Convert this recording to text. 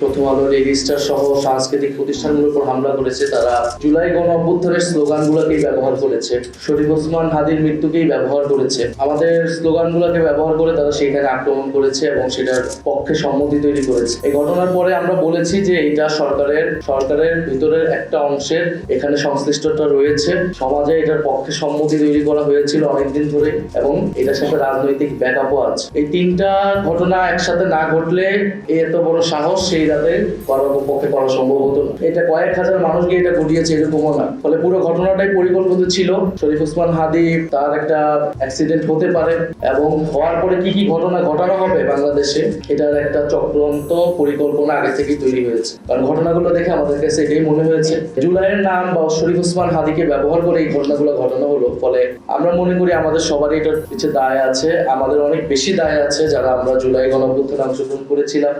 প্রথম আলো রেজিস্টার সহ সাংস্কৃতিক প্রতিষ্ঠানগুলোর উপর হামলা করেছে তারা। জুলাই গণ অভ্যুত্থানের স্লোগানগুলোকেই ব্যবহার করেছে। শরীফ ওসমান হাদির মৃত্যুকেই ব্যবহার করেছে। আমাদের স্লোগানগুলোকে ব্যবহার করে তারা সেখানে আক্রমণ করেছে এবং সেটার পক্ষে সম্মতি তৈরি করেছে। এই ঘটনার পরে আমরা বলেছি যে এটা সরকারের সরকারের ভিতরের একটা অংশের, এখানে সংশ্লিষ্টতা রয়েছে। সমাজে এটার পক্ষে সম্মতি তৈরি করা হয়েছিল অনেকদিন ধরে এবং এটার সাথে রাজনৈতিক ব্যাকআপও আছে। এই তিনটা ঘটনা একসাথে না ঘটলে এত বড় সাহস, সেই রাতে করার পক্ষে করা সম্ভব হতো না। এটা কয়েক হাজার মানুষ গিয়ে এটা ঘটিয়েছে এরকমও না। ফলে পুরো ঘটনাটাই পরিকল্পিত ছিল। শরীফ ওসমান হাদি তার একটা অ্যাক্সিডেন্ট হতে পারে এবং হওয়ার পরে কি কি ঘটনা ঘটানো হবে বাংলাদেশে, এটার একটা চক্রান্ত পরিকল্পনা আগে থেকেই তৈরি হয়েছে। কারণ ঘটনাগুলো দেখে আমাদের কাছে এটাই মনে হয়েছে। জুলাইয়ের নাম বা শরীফ ওসমান হাদিকে ব্যবহার করে এই ঘটনাগুলো ঘটানো হলো। ফলে আমরা মনে করি আমাদের সবারই এটার পিছিয়ে দায় আছে, আমাদের অনেক বেশি দায় আছে যারা আমরা জুলাই গণঅভ্যুত্থানে অংশগ্রহণ করেছিলাম।